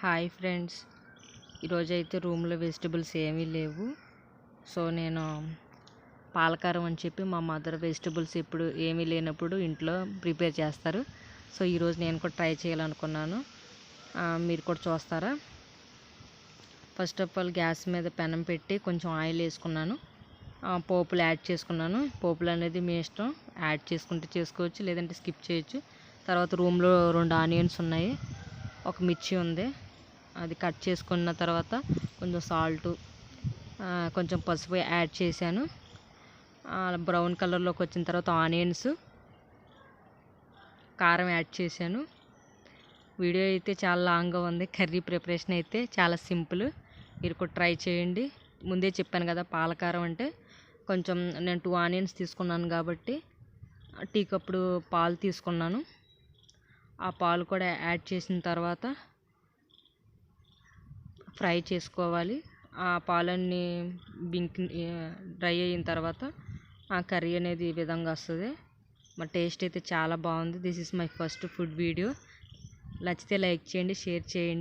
Hi friends. ఈరోజు అయితే రూమ్లో వెజిటబుల్స్ ఏమీ లేవు. సో నేను పాలకారం అని చెప్పి మా మదర్ వెజిటబుల్స్ ఇప్పుడు ఏమీ లేనప్పుడు ఇంట్లో ప్రిపేర్ చేస్తారు. సో ఈరోజు నేను కూడా ట్రై చేయాలనుకున్నాను. మీరు కూడా చూస్తారా? ఫస్ట్ ఆఫ్ ఆల్ గ్యాస్ మీద పెనం పెట్టి కొంచెం ఆయిల్ వేసుకున్నాను. పోపులు యాడ్ చేసుకున్నాను. పోపులు అనేది మీ ఇష్టం. యాడ్ చేసుకుంటే చేసుకోవచ్చు లేదంటే స్కిప్ చేయొచ్చు. తర్వాత రూమ్లో రెండు ఆనియన్స్ ఉన్నాయి. ఒక మిర్చి ఉంది. అది కట్ చేసుకున్న తర్వాత కొంచెం సాల్ట్ కొంచెం పసుపు యాడ్ చేశాను. బ్రౌన్ కలర్లోకి వచ్చిన తర్వాత ఆనియన్స్ కారం యాడ్ చేశాను. వీడియో అయితే చాలా లాంగ్గా ఉంది కర్రీ ప్రిపరేషన్ అయితే చాలా సింపుల్. మీరు కూడా ట్రై చేయండి. ముందే చెప్పాను కదా పాలకారం అంటే కొంచెం నేను టూ ఆనియన్స్ తీసుకున్నాను కాబట్టి టీ కప్పుడు పాలు తీసుకున్నాను. ఆ పాలు కూడా యాడ్ చేసిన తర్వాత ఫ్రై చేసుకోవాలి. ఆ పాలన్నీ బింక్ డ్రై అయిన తర్వాత ఆ కర్రీ అనేది ఈ విధంగా వస్తుంది. మా టేస్ట్ అయితే చాలా బాగుంది. This is my first food video నచ్చితే లైక్ చేయండి షేర్ చేయండి.